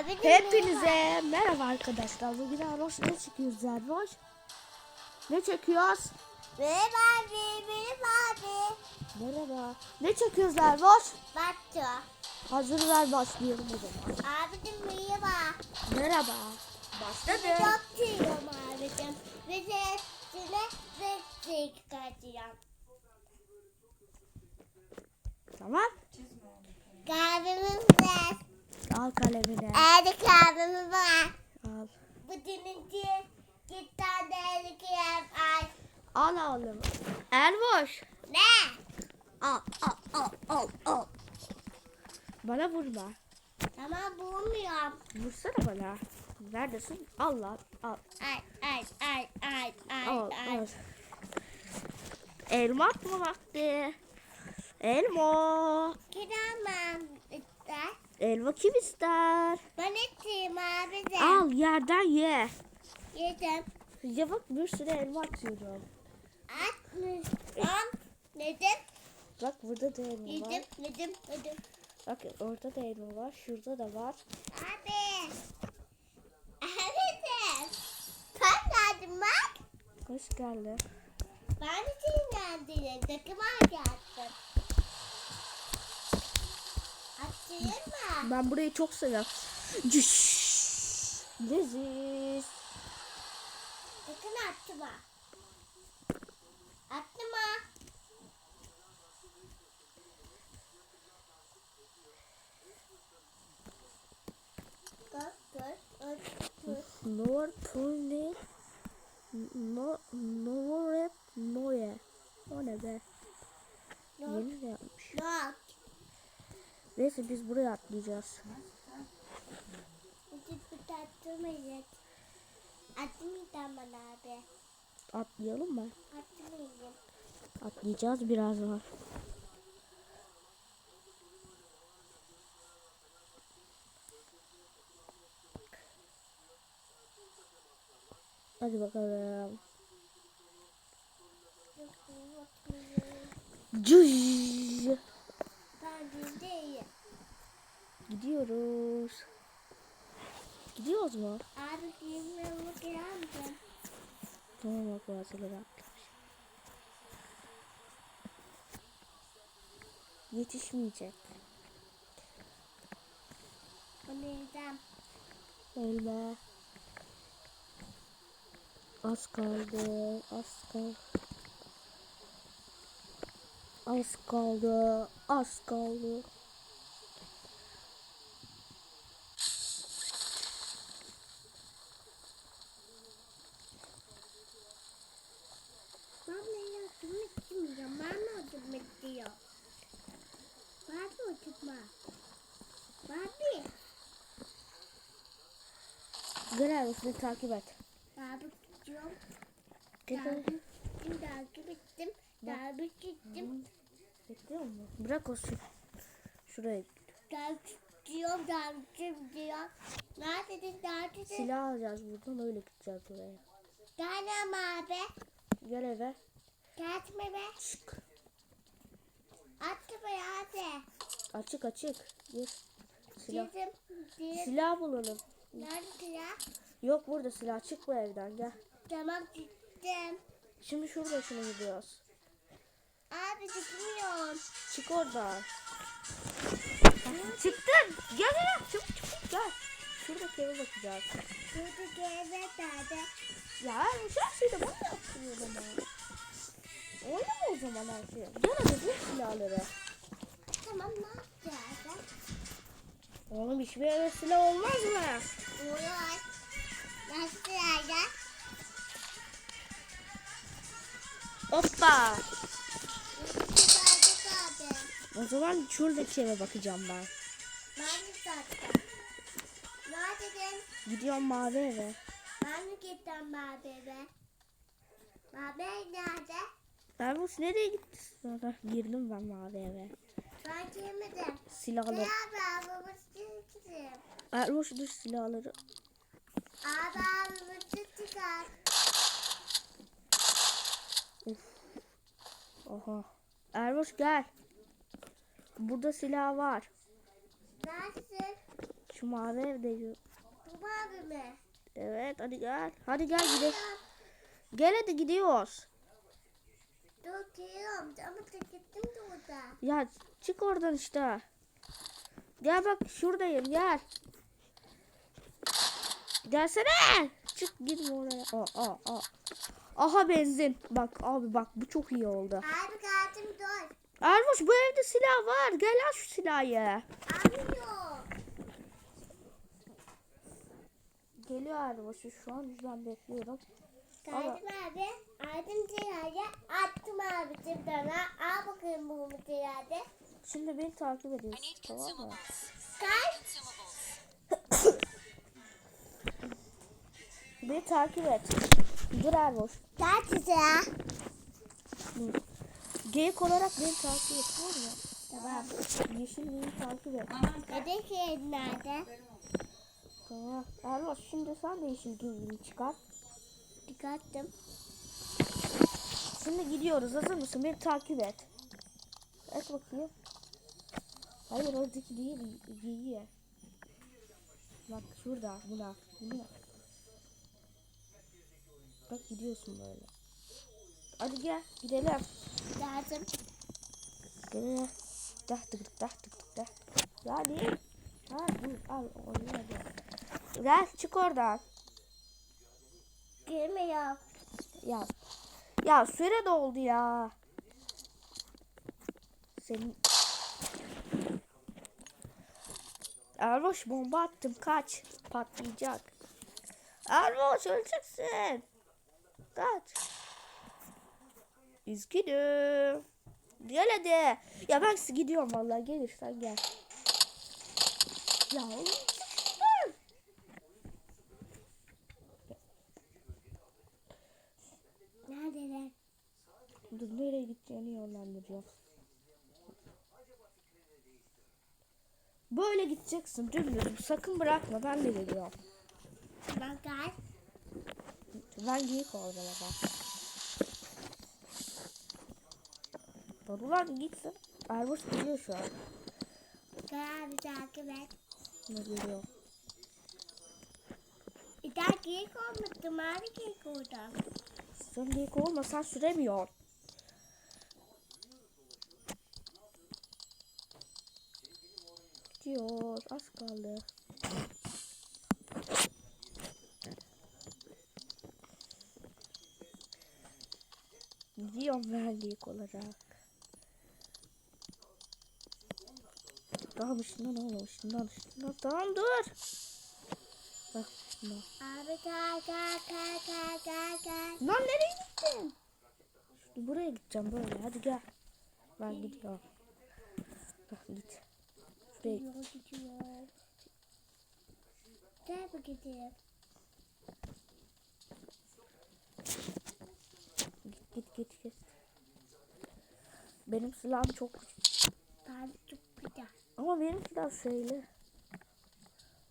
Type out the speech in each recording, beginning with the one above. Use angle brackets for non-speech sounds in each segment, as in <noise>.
Abi de. Hepinize merhaba arkadaşlar. Bugün Aros ne çekiyoruz Erboş? Ne çekiyoruz? Merhaba abi. Merhaba abi. Merhaba. Ne çekiyoruz Erboş? Battı. Hazır ver başlayalım o zaman. Abi de merhaba. Merhaba. Başladı. Çok çiğniyorum abicim. Ve de üstüne ve çıkartıyorum. Tamam. Kahvemiz var. Al kalemini. Hadi kahvemiz var. Al. Bu dininci git tane elikiyem ay. Al oğlum. Erboş. Ne? Al al al al al. Bana vurma. Tamam bulmuyorum. Vursana bana. Neredesin? al lan. Al. Ay ay ay ay ay Al ay. al. Elma atma vakti. Elma. Kiramam ister. Elma kim ister? Ben ettim abi de. Al yerden ye. Yedim. Ya bak bir sürü elma atıyorum. Atmış. Am. Yedim. Bak burada da elma var. Yedim. Yedim. Yedim. Bak orada da elma var. Şurada da var. Abi. Abi de. Ben geldim bak. Hoş geldin. Ben de senin geldiğine takıma geldim. Atayım mı? Ben burayı çok seviyorum. Leziz. Sakın atma. Atma. Nor pune. No, no rap noye. O ne be? Yeni yapmış. dur. Neyse biz buraya atlayacağız. Bizi bir tatlımayız. Atmayacağım ben abi. Atlayalım mı? Atlayacağız birazdan. Hadi bakalım. Cüz. De değilim. Gidiyoruz. Gidiyoruz mu? Abi giyinmemi geldim. Tamam bak bazıları atlamış. Yetişmeyecek. Bunu yiyeceğim. Elma. Az kaldı. Az kaldı. Az kaldı. Az kaldı. Ben ne yaptım istemiyorum. Ben ne yaptım istiyor. Barbie oturma. Barbie. Görev olsun takip et. Barbie. Gidelim. Barbie. Takip ettim. Barbie gittim. Bekliyor musun? Bırak olsun. Şuraya Takip gidiyorum. Takip gidiyorum. Neredesin? Neredesin? silah alacağız buradan öyle gideceğiz oraya. Gelem abi. Gel eve. Kaçma be. Çık. Atma be abi. Açık açık. Gir. Silah. Dedim. Dedim. Silah bulalım. Nerede ya? Yok burada silah. Çık bu evden gel. Tamam gittim. Şimdi şurada şuna gidiyoruz. Abi çıkmıyorum. Çık oradan. Çıktın. Gel gel. Çabuk çabuk gel. Şuradaki eve bakacağız. Burada gelme nerede? Ya her şeyi de bana yaptırıyor ama. Oynama o zaman her şeyi. Gel hadi bu silahları. Tamam ne yapacağız? Oğlum hiçbir eve silah olmaz mı? Olur. Nasıl yerde? Hoppa. O zaman şuradaki eve bakacağım ben. Mi sattım? Neredesin? Gidiyorum mavi eve. Ben mi gittim babebe? Babe nerede? Ben bu nereye gitti sonra? Girdim ben mavi eve. Ben girmedim. Silahları. Ya abi babası çıktım. Erboş dur silahları. Abi babası çıkar. Oha. Erboş gel. Burada silah var. Neredesin? Şu mavi evde. Bu mavi mi? Evet hadi gel. Hadi gel gidelim. Gel hadi gidiyoruz. Dur geliyorum ama tıkıttım da orada. Ya çık oradan işte. Gel bak şuradayım gel. Gelsene. Çık gitme oraya. Aa, aa, aa. Aha benzin. Bak abi bak bu çok iyi oldu. Abi dur. Ermuş bu evde silah var. Gel al şu silahı. Yok. Geliyor Ermuş. Şu an yüzden bekliyorum. Kartım abi. Aldım silahı. Attım abi cimdana. Al bakayım bu silahı. Şimdi beni takip ediyorsun. Tamam mı? Kaç? Beni takip et. Dur Ermuş. Kaç silah? Geyik olarak beni takip et. Tamam mı? Tamam. Yeşil beni takip et. Dede şey nerede? Tamam. Ermuş şimdi sen de yeşil giyini çıkar. Çıkarttım. Şimdi gidiyoruz. Hazır mısın? Beni takip et. Et bakayım. Hayır oradaki değil. Giyiye. Bak şurada. Buna. Buna. Bak gidiyorsun böyle. Hadi gel. Gidelim. Lazım. Gel. Dah tık dah tık tık dah. Hadi. Al. Onu hadi. Gel çık oradan. Girmiyor. Ya. Ya süre doldu ya. Senin Erboş bomba attım kaç. Patlayacak. Erboş öleceksin. Kaç. Üzgünüm. Gel hadi. Ya ben size gidiyorum vallahi gelirsen gel. Ya. Neredeler? Dur nereye gideceğini yönlendireceğim. Böyle gideceksin dümdüz. Sakın bırakma ben de geliyorum. Tamam gel. Ben geyik olacağım ama. Dur ulan gitsin. Erboş gidiyor şu an. Gel abi takip et. Ne geliyor? Bir daha geyik olmadı. Mavi geyik orada. Sen geyik olma sen süremiyorsun. Gidiyor. Az kaldı. Gidiyorum ben geyik olarak. Tamam şundan oğlum şundan şundan. Tamam dur. Bak şundan. Abi gel gel gel gel gel gel. Lan nereye gittin? Şimdi buraya gideceğim böyle. Hadi gel. Ben gidiyorum. Bak git. Şuraya git. Gidiyor. Gel bu gidiyor. Git git git git. Benim silahım çok küçük. Ben. Ama benim silah şeyli.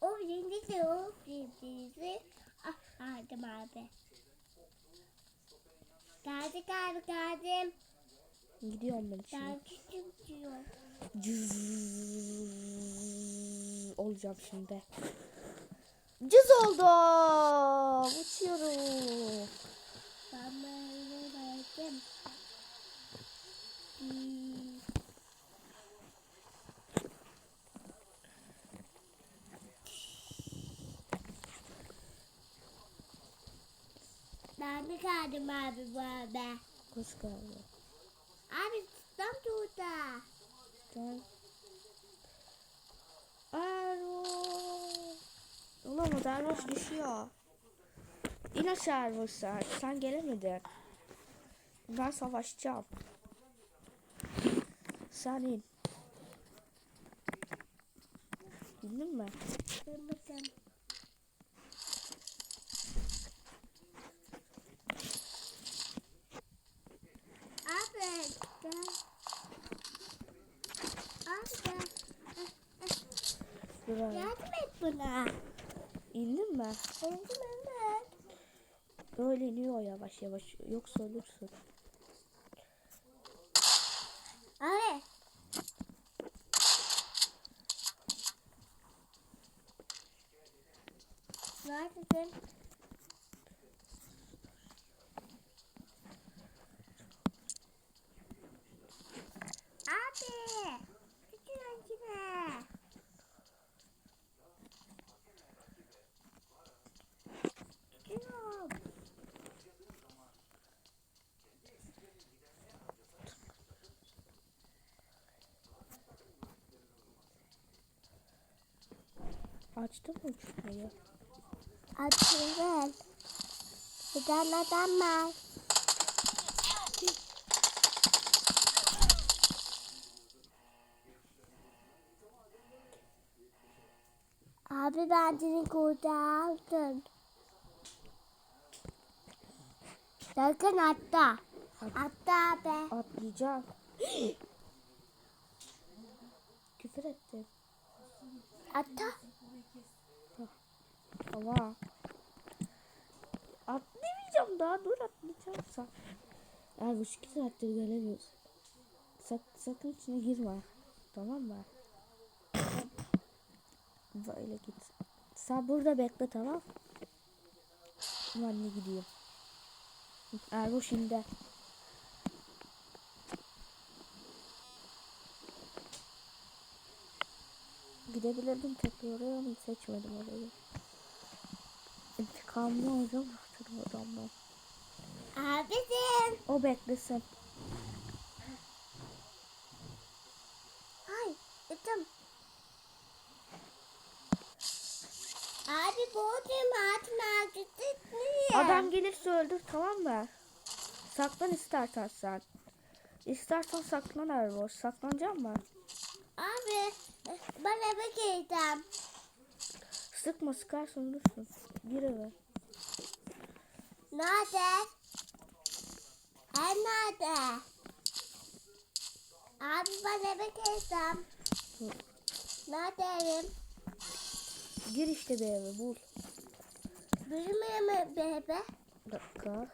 O birincisi o birincisi. Ah aldım abi. Geldi geldi geldim. Gidiyorum ben şimdi. Geldim diyor. Cız olacağım şimdi. Cız oldum. Uçuyorum. Ben böyle verdim. Hmm. Ben de kaldım abi arada. Hoş geldin. Abi tam burada. Tamam. Erol. Ulan o Erol düşüyor. İn aşağı Erol sen. Sen gelemedin. Ben savaşacağım. Sen in. İndin mi? Kırmızım. Abi gel. Abi gel. Buraya. Yardım et buna. İndin mi? Yardım et. Böyle iniyor yavaş yavaş. Yoksa ölürsün. Abi. Neredesin? Abi. Lütfen gitme. Gidiyorum. Açtın mı uçmayı? Açılın. Neden var? Abi ben seni kurtardım. Sakın atla. Atla abi. Atlayacağım. <gasps> Küfür ettin. Atla. Ama atlamayacağım daha dur atlayacağım sen. Eğer bu iki saattir gelemiyorsun. Sak, sakın içine girme. Tamam mı? Böyle git. Sen burada bekle tamam. Ben de gideyim. Erbo şimdi. Gidebilirdim tekrar oraya ama seçmedim orayı. İntikamını alacağım hatırım adamdan. Abicim. O beklesin. Ay, tuttum. Abi boğdum gittik niye? Adam gelirse öldür tamam mı? Saklan istersen sen. İstersen saklan Erbo. Saklanacak mı? Abi ben eve girdim. Sıkma sıkarsan dursun. Gir eve. Nerede? En nerede? Abi ben eve girdim. Hı. Neredeyim? Gir işte bir eve bul. Bilmiyor mu bebe? Bir dakika.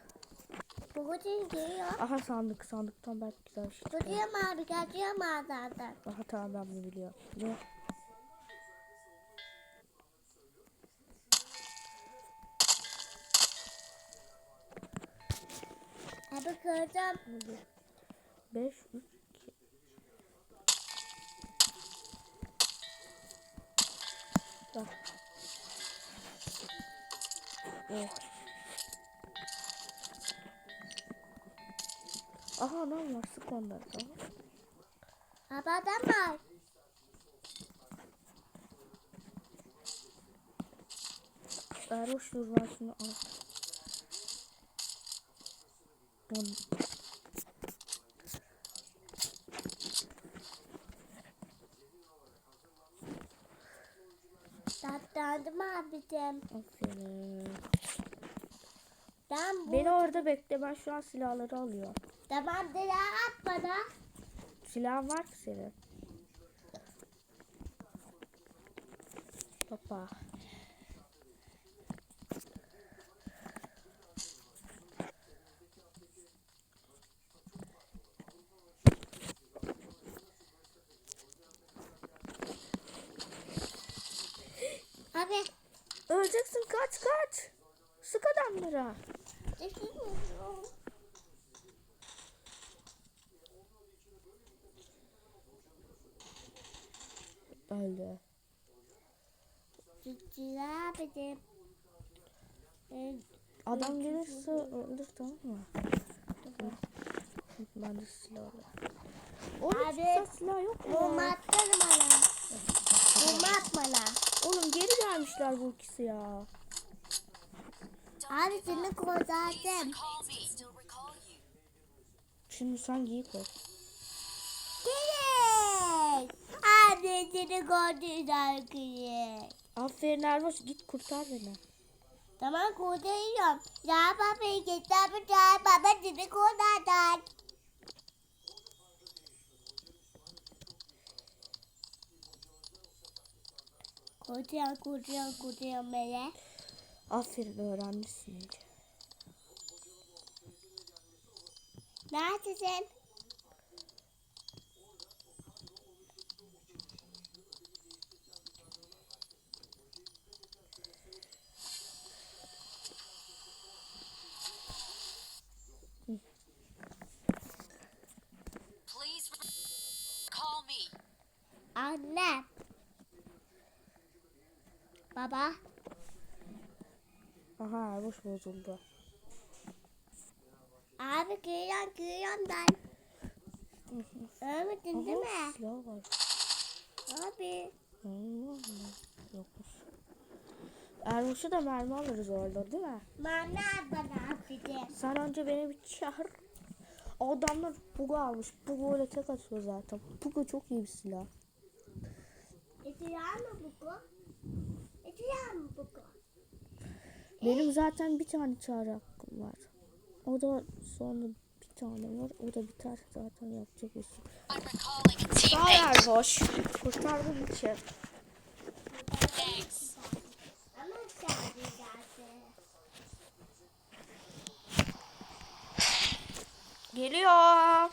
Bugün geliyor. Aha sandık sandıktan belki güzel şey çıkar. Gidiyorum abi geliyorum zaten. Aha tamam ben bunu biliyorum. Ne? Abi gördüm. 5 3 2 Bak. Oh. Aha adam var sık onları tamam. Abi adam var. Sarhoş durbasını al. Onu. Tatlandım abicim. Aferin. Ben bu... Beni orada bekle ben şu an silahları alıyorum. Tamam dilağı at bana. Silahın var ki senin. Hoppa. Abi. Öleceksin kaç kaç. Sık adamlara. Öldü. Abicim. Ee, Adam gelirse öldür tamam mı? Ben de silah. Oğlum Abi, Abi, silah yok mu? Bomba atsana bana. Bomba at bana. Oğlum geri gelmişler bu ikisi ya. Abi seni kurtardım. Şimdi sen giy koy. Gelin. Abi seni kurtardım. Aferin Erboş git kurtar beni. Tamam kurtarıyorum. Ya baba kitabı ya baba seni kurtardım. Kurtuyorum kurtuyorum kurtuyorum beni. Aferin öğrenmişsin. Neredesin? Anne. Baba. Aha boş bozuldu. Abi geliyorum geliyorum ben. Ölmedin değil mi? silah var. Abi. Hmm, Yokmuş. Ermiş'e de mermi alırız orada değil mi? Bana bana dedi. Sen önce beni bir çağır. Adamlar Pugu almış. Pugu öyle tek atıyor zaten. Pugu çok iyi bir silah. İtiyor mu bu? İtiyor mu bu? Benim zaten bir tane çağrı hakkım var. O da sonra bir tane var. O da biter zaten yapacak bir şey. Sağ ol boş. Kurtardığın için. Geliyor.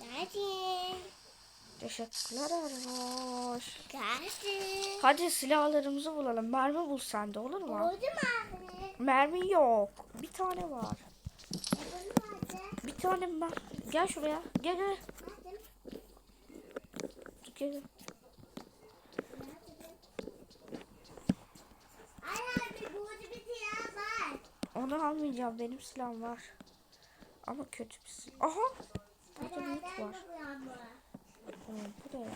Nerede? Teşekkürler Erboş. Geldi. Hadi silahlarımızı bulalım. Mermi bul sen de olur mu? Oldu abi? Mermi yok. Bir tane var. Bir tane ben. Gel şuraya. Gel gel. Gel. Var. Onu almayacağım. Benim silahım var. Ama kötü bir silah. Aha. Hadi Burada büyük nereden var. bakıyorum bu? Oğlum bu da ya.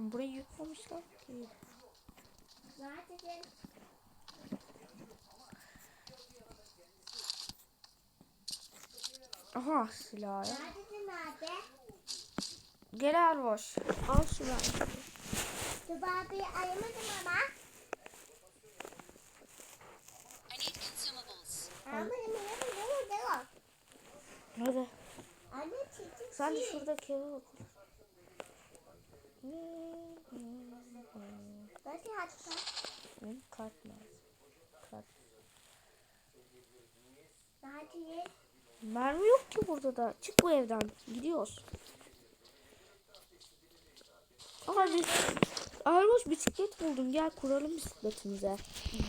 Oğlum burayı yıkmamışlar ki. Nerede? Aha silah? Gel Erboş. Al. Dur abi aramadım ama. Hadi. Anne. Sen de şuradaki eve bak. Nasıl hatta? Benim kart lazım. Kart. Nerede? Mermi yok ki burada da. Çık bu evden. Gidiyoruz. Aha biz... Erboş bisiklet buldum. Gel kuralım bisikletimize.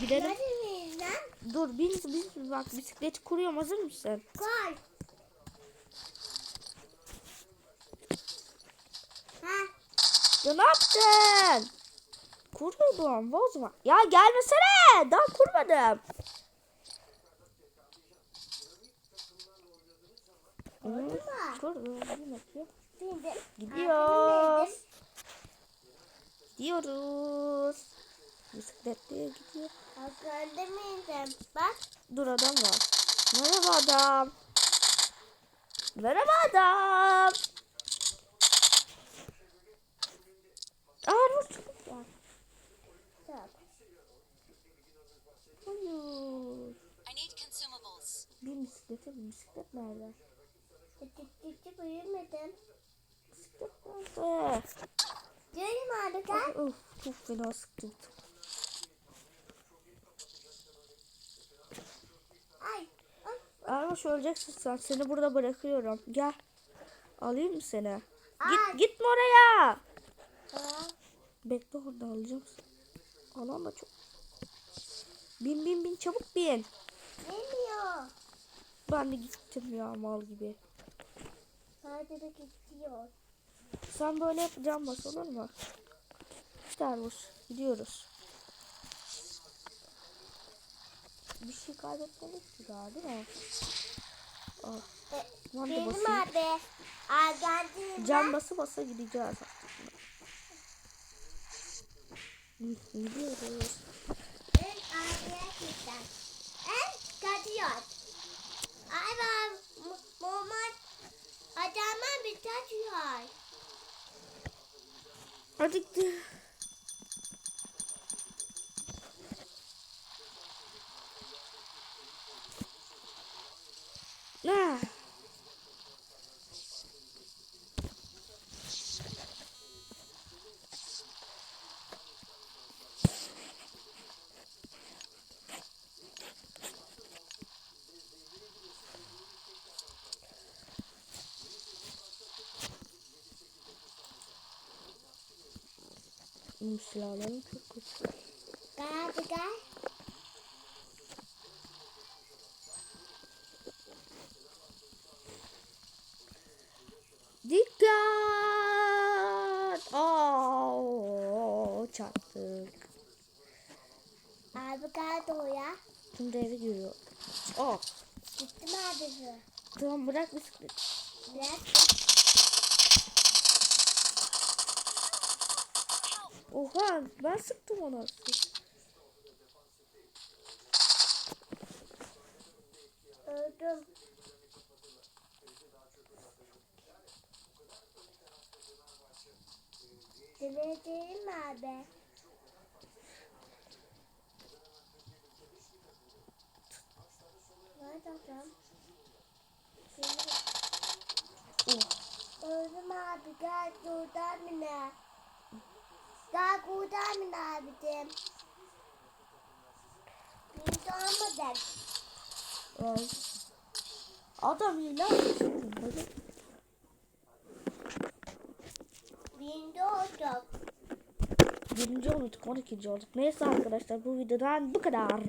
Gidelim. Neredeyiz lan? Dur biz, biz bak bisikleti kuruyorum. Hazır mısın? Koy. Ya ne yaptın? Kuruyordum. Bozma. Ya gelmesene. Daha kurmadım. Bindim. Gidiyoruz. Gidiyoruz. Bisikletle gidiyor. Mıydım? Bak. Dur adam var. Merhaba adam. Merhaba adam. Bak. Hayır. I need consumables. Bir bisikleti bir bisiklet nerede? Tık tık tık uyumadım. Bisiklet nerede? Diyorum abi gel. Of çok fena sıktım. Ay. Erbaş öleceksin sen. Seni burada bırakıyorum. Gel. Alayım mı seni? Ay. Git gitme oraya. Aa, Bekle orada alacağım. Alan da çok. Bin bin bin çabuk bin. Bilmiyor. Ben de gittim ya mal gibi. Sadece de gidiyor. Sen böyle yapacağım bas olur mu? Star Wars gidiyoruz. Bir şey kaybetmedik ki daha değil mi? Ah, de benim abi. Can bası basa gideceğiz. Hı, Gidiyoruz. En arkaya gittim. En kaçıyor. Ay ben Muhammed adama bir kaçıyor. Hadi Benim silahlarım çok güçlü. Gel hadi gel. Abi geldi o ya. Şimdi eve giriyor. Oh. Gitti mi abi? Tamam bırak bisikleti. Bırak. Oha ben sıktım ona. Öldüm. Deneyelim mi abi? Nerede adam? Öldüm abi gel kurtar beni. Gel kurtar beni abicim. Beni sormadın. Ay. Adam. Hadi. Beni de olacak. Birinci olduk, 12. olduk. Neyse arkadaşlar bu videodan bu kadar.